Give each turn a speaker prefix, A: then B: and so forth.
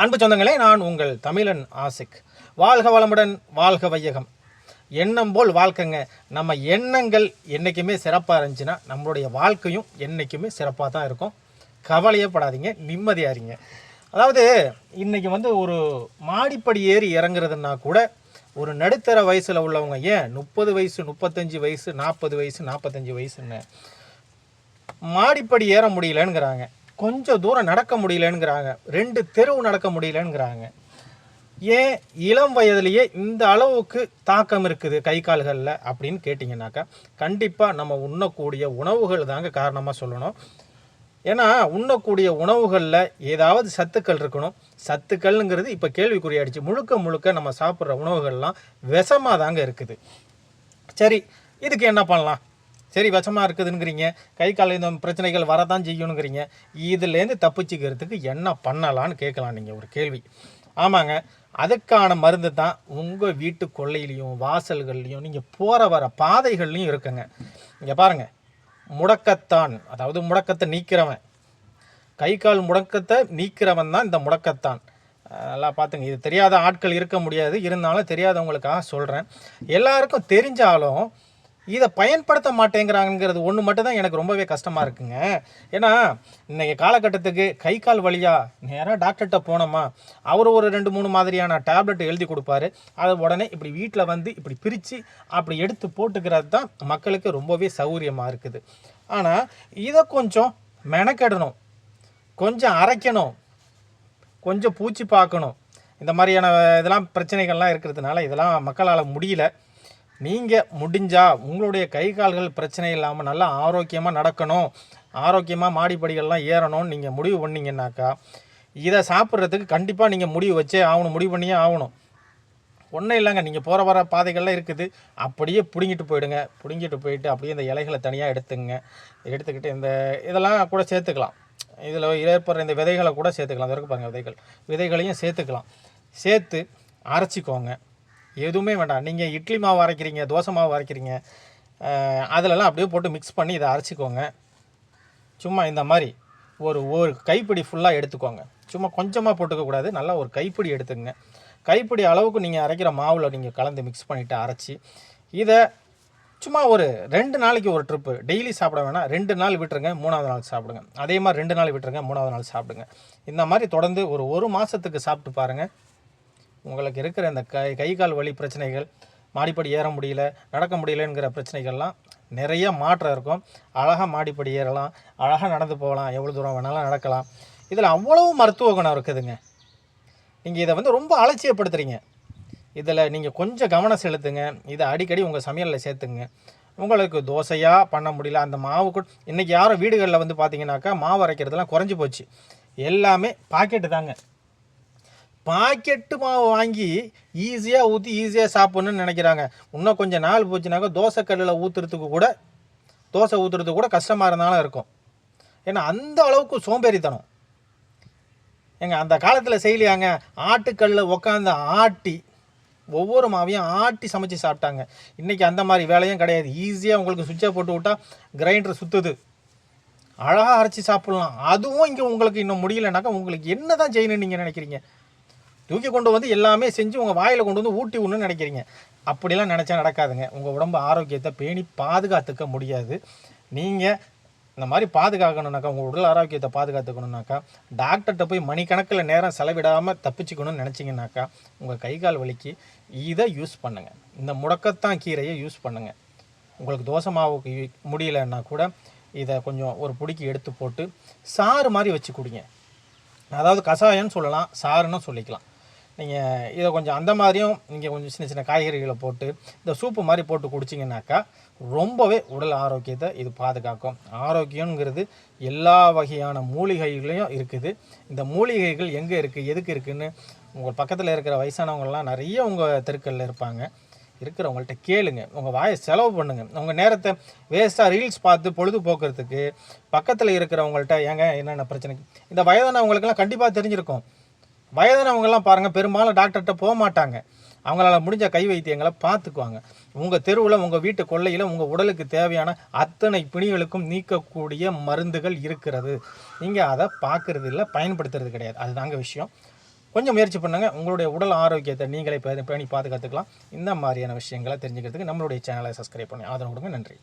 A: அன்பு சொந்தங்களே நான் உங்கள் தமிழன் ஆசிக். வாழ்க வளமுடன் வாழ்க வையகம். எண்ணம் போல் வாழ்க்கைங்க. நம்ம எண்ணங்கள் என்றைக்குமே சிறப்பாக இருந்துச்சுன்னா நம்மளுடைய வாழ்க்கையும் என்றைக்குமே சிறப்பாக தான் இருக்கும். கவலையே படாதீங்க நிம்மதியாக இருங்க. அதாவது இன்றைக்கி வந்து ஒரு மாடிப்படி ஏறி இறங்குறதுன்னா கூட ஒரு நடுத்தர வயசில் உள்ளவங்க ஏன் முப்பது வயசு முப்பத்தஞ்சு வயசு நாற்பது வயசு நாற்பத்தஞ்சு வயசுன்னு மாடிப்படி ஏற முடியலங்கிறாங்க கொஞ்சம் தூரம் நடக்க முடியலங்கிறாங்க ரெண்டு தெருவு நடக்க முடியலங்கிறாங்க ஏன் இளம் வயதுலேயே இந்த அளவுக்கு தாக்கம் இருக்குது கை கால்களில் அப்படின்னு கேட்டிங்கனாக்கா கண்டிப்பாக நம்ம உண்ணக்கூடிய உணவுகள் தாங்க காரணமாக சொல்லணும். ஏன்னா உண்ணக்கூடிய உணவுகளில் ஏதாவது சத்துக்கள் இருக்கணும். சத்துக்கள்ங்கிறது இப்போ கேள்விக்குறியாயிடுச்சு முழுக்க முழுக்க நம்ம சாப்பிட்ற உணவுகள்லாம் விஷமாக தாங்க இருக்குது. சரி இதுக்கு என்ன பண்ணலாம்? சரி விஷமாக இருக்குதுங்கிறீங்க. கை கால் இந்த பிரச்சனைகள் வரதான் செய்யணுங்கிறீங்க இதுலேருந்து தப்பிச்சுக்கிறதுக்கு என்ன பண்ணலான்னு கேட்கலாம் நீங்கள் ஒரு கேள்வி. ஆமாங்க அதுக்கான மருந்து தான் உங்கள் வீட்டு கொள்ளையிலையும் வாசல்கள்லையும் நீங்கள் போகிற வர பாதைகள்லையும் இருக்குங்க. இங்கே பாருங்கள் முடக்கத்தான் அதாவது முடக்கத்தை நீக்கிறவன். கை கால் முடக்கத்தை நீக்கிறவன் தான் இந்த முடக்கத்தான். எல்லாம் நல்லா பார்த்துங்க இது தெரியாத ஆட்கள் இருக்க முடியாது. இருந்தாலும் தெரியாதவங்களுக்காக சொல்கிறேன் எல்லாருக்கும் தெரிஞ்சாலும் இதை பயன்படுத்த மாட்டேங்கிறாங்கிறது ஒன்று மட்டும் தான் எனக்கு ரொம்பவே கஷ்டமாக இருக்குங்க. ஏன்னா இன்றைக்கி காலகட்டத்துக்கு கை கால் வழியாக நேராக டாக்டர்கிட்ட போனோமா அவர் ஒரு ரெண்டு மூணு மாதிரியான டேப்லெட் எழுதி கொடுப்பாரு. அதை உடனே இப்படி வீட்டில் வந்து இப்படி பிரித்து அப்படி எடுத்து போட்டுக்கிறது தான் மக்களுக்கு ரொம்பவே சௌகரியமாக இருக்குது. ஆனால் இதை கொஞ்சம் மெனக்கெடணும். கொஞ்சம் அரைக்கணும். கொஞ்சம் பூச்சி பார்க்கணும். இந்த மாதிரியான இதெல்லாம் பிரச்சனைகள்லாம் இருக்கிறதுனால இதெல்லாம் மக்களால் முடியல. நீங்கள் முடிஞ்சால் உங்களுடைய கை கால்கள் பிரச்சனை இல்லாமல் நல்லா ஆரோக்கியமாக நடக்கணும். ஆரோக்கியமாக மாடிப்படிகள்லாம் ஏறணும்னு நீங்கள் முடிவு பண்ணீங்கன்னாக்கா இதை சாப்பிட்றதுக்கு கண்டிப்பாக நீங்கள் முடிவு வச்சே ஆகணும் முடிவு பண்ணியே ஆகணும். ஒன்றும் இல்லைங்க நீங்கள் போகிற வர பாதைகள்லாம் இருக்குது. அப்படியே பிடுங்கிட்டு போயிடுங்க. பிடுங்கிட்டு போயிட்டு அப்படியே இந்த இலைகளை தனியாக எடுத்துங்க. எடுத்துக்கிட்டு இந்த இதெல்லாம் கூட சேர்த்துக்கலாம். இதில் ஏற்படுற இந்த விதைகளை கூட சேர்த்துக்கலாம். இதற்கு பாருங்கள் விதைகள். விதைகளையும் சேர்த்துக்கலாம். சேர்த்து அரைச்சிக்கோங்க. எதுவுமே வேண்டாம். நீங்கள் இட்லி மாவு அரைக்கிறீங்க தோசை மாவு அரைக்கிறீங்க அஹ், அதிலெல்லாம் அப்படியே போட்டு மிக்ஸ் பண்ணி இதை அரைச்சிக்கோங்க. சும்மா இந்த மாதிரி ஒரு ஒரு கைப்பிடி ஃபுல்லாக எடுத்துக்கோங்க. சும்மா கொஞ்சமாக போட்டுக்கக்கூடாது நல்லா ஒரு கைப்பிடி எடுத்துக்கங்க. கைப்பிடி அளவுக்கு நீங்கள் அரைக்கிற மாவில் நீங்கள் கலந்து மிக்ஸ் பண்ணிவிட்டு அரைச்சி இதை சும்மா ஒரு ரெண்டு நாளைக்கு ஒரு ட்ரிப்பு டெய்லி சாப்பிட வேணாம். ரெண்டு நாள் விட்டுருங்க மூணாவது நாள் சாப்பிடுங்க. அதே மாதிரி ரெண்டு நாள் விட்டுருங்க மூணாவது நாள் சாப்பிடுங்க. இந்த மாதிரி தொடர்ந்து ஒரு ஒரு மாதத்துக்கு சாப்பிட்டு பாருங்கள் உங்களுக்கு இருக்கிற இந்த கை கை கால் வலி பிரச்சனைகள் மாடிப்படி ஏற முடியல நடக்க முடியலங்கிற பிரச்சனைகள்லாம் நிறைய மாற்றம் இருக்கும். அழகாக மாடிப்படி ஏறலாம் அழகாக நடந்து போகலாம் எவ்வளோ தூரம் வேணாலும் நடக்கலாம். இதில் அவ்வளவு மருத்துவ குணம் இருக்குதுங்க. நீங்கள் இதை வந்து ரொம்ப அலட்சியப்படுத்துறீங்க. இதில் நீங்கள் கொஞ்சம் கவனம் செலுத்துங்க. இதை அடிக்கடி உங்கள் சமையலில் சேர்த்துங்க உங்களுக்கு தோசையாக பண்ண முடியல அந்த மாவு கூட இன்றைக்கி யாரும் வீடுகளில் வந்து பார்த்தீங்கன்னாக்கா மாவு அரைக்கிறதுலாம் குறைஞ்சி போச்சு. எல்லாமே பாக்கெட்டு தாங்க. பாக்கெட்டு மாவு வாங்கி ஈஸியாக ஊற்றி ஈஸியாக சாப்பிட்ணுன்னு நினைக்கிறாங்க. இன்னும் கொஞ்சம் நாள் போச்சுனாக்கா தோசை கல்லில் ஊற்றுறதுக்கு கூட தோசை ஊற்றுறதுக்கு கூட கஷ்டமாக இருந்தாலும் இருக்கும். ஏன்னா அந்த அளவுக்கு சோம்பேறித்தனம். ஏங்க அந்த காலத்தில் செய்யலையாங்க? ஆட்டுக்கல்லில் உட்காந்து ஆட்டி ஒவ்வொரு மாவையும் ஆட்டி சமைச்சு சாப்பிட்டாங்க. இன்றைக்கி அந்த மாதிரி வேலையும் கிடையாது. ஈஸியாக உங்களுக்கு சுவிட்சை போட்டு விட்டால் கிரைண்டர் சுற்றுது அழகாக அரைச்சி சாப்பிட்லாம். அதுவும் இங்கே உங்களுக்கு இன்னும் முடியலனாக்கா உங்களுக்கு என்ன தான் செய்யணும்னு நீங்கள் நினைக்கிறீங்க? தூக்கி கொண்டு வந்து எல்லாமே செஞ்சு உங்கள் வாயில் கொண்டு வந்து ஊட்டி விடணும்னு நினைக்கிறீங்க. அப்படிலாம் நினச்சா நடக்காதுங்க. உங்கள் உடம்பு ஆரோக்கியத்தை பேணி பாதுகாத்துக்க முடியாது. நீங்கள் இந்த மாதிரி பாதுகாக்கணுனாக்கா உங்கள் உடல் ஆரோக்கியத்தை பாதுகாத்துக்கணுனாக்கா டாக்டர்கிட்ட போய் மணிக்கணக்கில் நேரம் செலவிடாமல் தப்பிச்சுக்கணும்னு நினச்சிங்கனாக்கா உங்கள் கை கால் வலிக்கு இதை யூஸ் பண்ணுங்கள் இந்த முடக்கத்தான் கீரையை யூஸ் பண்ணுங்கள் உங்களுக்கு தோசை மாவுக்கு யூ- முடியலன்னா கூட இதை கொஞ்சம் ஒரு பிடிக்கி எடுத்து போட்டு சாறு மாதிரி வச்சு குடிங்க. அதாவது கஷாயம்னு சொல்லலாம் சாருன்னு சொல்லிக்கலாம். நீங்கள் இதை கொஞ்சம் அந்த மாதிரியும் நீங்கள் கொஞ்சம் சின்ன சின்ன காய்கறிகளை போட்டு இந்த சூப்பு மாதிரி போட்டு குடிச்சிங்கனாக்கா ரொம்பவே உடல் ஆரோக்கியத்தை இது பாதுகாக்கும். ஆரோக்கியங்கிறது எல்லா வகையான மூலிகைகளையும் இருக்குது. இந்த மூலிகைகள் எங்கே இருக்குது எதுக்கு இருக்குதுன்னு உங்கள் பக்கத்தில் இருக்கிற வயசானவங்கள்லாம் நிறைய உங்கள் தெருக்களில் இருப்பாங்க. இருக்கிறவங்கள்ட்ட கேளுங்க. உங்கள் வாயை செலவு பண்ணுங்கள் உங்கள் நேரத்தை வேஸ்ட்டாக ரீல்ஸ் பார்த்து பொழுது போக்குறதுக்கு பக்கத்தில் இருக்கிறவங்கள்ட்ட ஏங்க என்னென்ன பிரச்சனைக்கு இந்த வயதானவங்களுக்கெல்லாம் கண்டிப்பாக தெரிஞ்சிருக்கும். வயதானவங்கெல்லாம் பாருங்கள் பெரும்பாலும் டாக்டர்கிட்ட போக மாட்டாங்க. அவங்களால முடிஞ்ச கை வைத்தியங்களை பார்த்துக்குவாங்க. உங்கள் தெருவில் உங்கள் வீட்டு கொள்ளையில் உங்கள் உடலுக்கு தேவையான அத்தனை பிணிகளுக்கும் நீக்கக்கூடிய மருந்துகள் இருக்கிறது. நீங்கள் அதை பார்க்கறது இல்லை பயன்படுத்துறது கிடையாது. அதுதாங்க விஷயம். கொஞ்சம் முயற்சி பண்ணுங்கள் உங்களுடைய உடல் ஆரோக்கியத்தை நீங்களே பேணி பேணி பாதுகாத்துக்கலாம் இந்த மாதிரியான விஷயங்களை தெரிஞ்சுக்கிறதுக்கு நம்மளுடைய சேனலை சப்ஸ்கிரைப் பண்ணி ஆதரவு கொடுங்க. நன்றி.